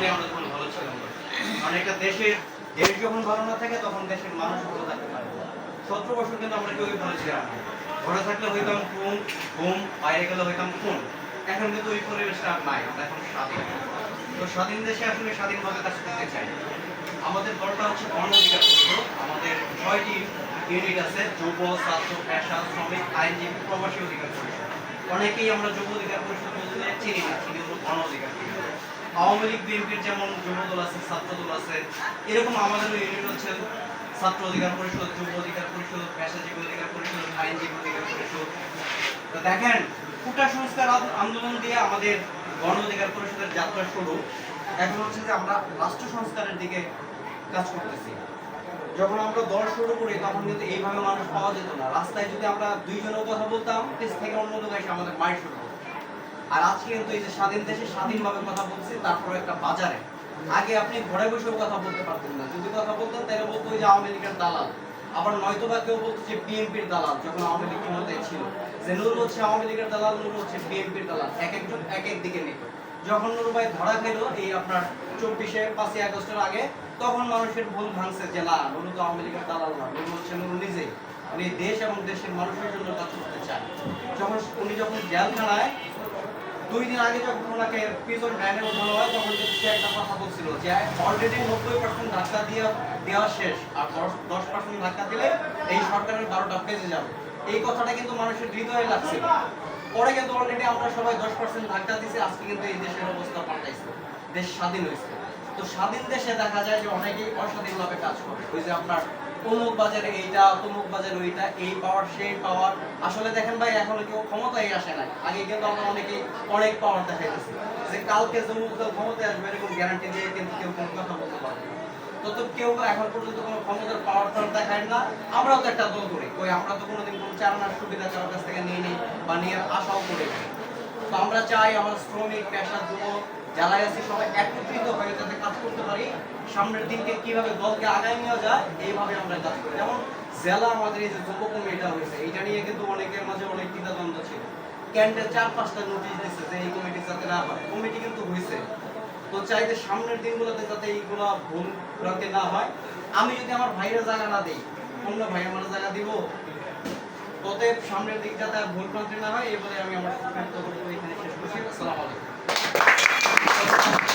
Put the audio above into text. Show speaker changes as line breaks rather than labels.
আসলে আমরা তখন ভালো ছিলাম কারণ একটা দেশের দেশ যখন ভালো না থাকে, তখন দেশের মানুষ ভালো থাকতে পারে। সতেরো বছর কিন্তু আমরা কেউই ভালো ছিলাম ঘরে থাকলে হইতাম খুন ঘুম, বাইরে গেলে হইতাম খুন এখন কিন্তু ওই পরিবেশটা আর নাই, আমরা এখন স্বাধীন। তো স্বাধীন দেশে আসলে স্বাধীনভাবে কাজ করতে চাই। আমাদের দলটা হচ্ছে গণ অধিকার আমাদের ছয়টি ইউনিট আছে, যুব, ছাত্র, পেশা, শ্রমিক, আইনজীবী, প্রবাসী অধিকার পরিষদ। অনেকেই আমরা যুব অধিকার পরিষদ বলতে চিনি না, চিনি হলো গণ অধিকার আওয়ামী লীগ, বিএনপির যেমন যুব দল আছে ছাত্র দল আছে, এরকম আমাদেরও ইউনিট হচ্ছে। ছাত্র অধিকার পরিষদ, যুব অধিকার পরিষদ, পেশাজীবী অধিকার পরিষদ, আইনজীবী অধিকার পরিষদ। তো দেখেন, কোটা সংস্কার আন- আন্দোলন দিয়ে আমাদের গণ অধিকার পরিষদের যাত্রা শুরু। এখন হচ্ছে যে আমরা রাষ্ট্র সংস্কারের দিকে কাজ করতেছি। যখন আমরা দল শুরু করি, তখন কিন্তু এইভাবে মানুষ পাওয়া যেত না। রাস্তায় যদি আমরা দুইজনের কথা বলতাম পেছ থেকে অন্য লোক আমাদের মাইর শুরু। আর আজকে কিন্তু এই যে স্বাধীন দেশে স্বাধীনভাবে কথা বলছি তারপরে একটা বাজারে। আগে আপনি ঘরে বসেও কথা বলতে পারতেন না। যদি কথা বলতেন, তাহলে বলতো যে আওয়ামী লীগের দালাল। আবার নয়তো বা কেউ বলতো যে বিএনপির দালাল, যখন আওয়ামী লীগ ক্ষমতায় ছিল। যে নুরুল হচ্ছে আওয়ামী লীগের দালাল নুরুল হচ্ছে বিএনপির দালাল। এক একজন এক এক দিকে নিত। যখন নুরু ভাই ধরা খেল এই আপনার চব্বিশে পাঁচই আগস্টের আগে, তখন মানুষের ভুল ভাঙছে যে না, নুরু তো আওয়ামী লীগের দালাল না। নুরু হচ্ছে নুরু নিজেই। উনি দেশ এবং দেশের মানুষের জন্য কাজ করতে চায়। যখন উনি যখন জেলখানায় দুই দিন আগে যখন ওনাকে প্রিজন ভ্যানে ওঠানো হয়, তখন সে একটা কথা বলছিল যে অলরেডি নব্বই পার্সেন্ট ধাক্কা দিয়ে, দেওয়া শেষ। আর দশ দশ পার্সেন্ট ধাক্কা দিলে এই সরকারের বারোটা বেজে যাবে। এই কথাটা কিন্তু মানুষের হৃদয়ে লাগছিল পরে কিন্তু অলরেডি আমরা সবাই দশ পার্সেন্ট ধাক্কা দিছি আজকে কিন্তু এই দেশের অবস্থা পাল্টাইছে। দেশ স্বাধীন হয়েছে। তো স্বাধীন দেশে দেখা যায় যে অনেকেই অস্বাধীনভাবে কাজ করে। ওই যে আপনার অমুক বাজারে এইটা তমুক বাজারে ওইটা, এই পাওয়ার সেই পাওয়ার আসলে দেখেন ভাই, এখনও কেউ ক্ষমতায় আসে নাই। আগে কিন্তু আমরা অনেকেই অনেক পাওয়ার দেখাইতেছি। যে কালকে তমুক ক্ষমতায় আসবে, এরকম গ্যারান্টি দিয়ে কিন্তু কেউ কোনো কথা বলতে পারবে তো তো কেউ এখন পর্যন্ত কোনো ক্ষমতার পাওয়ার টাওয়ার দেখায় না। আমরাও তো একটা দল করি। কই, আমরা তো কোনোদিন কোনো চারানার সুবিধা কারোর কাছ থেকে নিয়ে নিই বা নিয়ে আশাও করি। তো আমরা চাই আমার শ্রমিক পেশা যুবক যারা আছে সবাই একত্রিত হয়ে যাতে কাজ করতে পারি, সামনের দিনকে কীভাবে দলকে আগায় নেওয়া যায়, এইভাবে আমরা কাজ করি। যেমন জেলা আমাদের এই যে যুব কমিটিটা হয়েছে, এইটা নিয়ে কিন্তু অনেকের মাঝে অনেক দ্বিধাদ্বন্দ্ব ছিল। ক্যান্ডে চার পাঁচটা নোটিশ দিচ্ছে যে এই কমিটি যাতে না হয়। কমিটি কিন্তু হয়েছে। তো চাই যে সামনের দিনগুলোতে যাতে এইগুলো ভুল ভ্রান্তি না হয়। আমি যদি আমার ভাইয়ের জায়গা না দিই, অন্য ভাই আমার জায়গা দিব। অতএব সামনের দিক যাতে আর ভুল ভ্রান্তি না হয়, এই বলে আমি আমার এখানে শেষ করছি। আসসালামু আলাইকুম। ちょっと。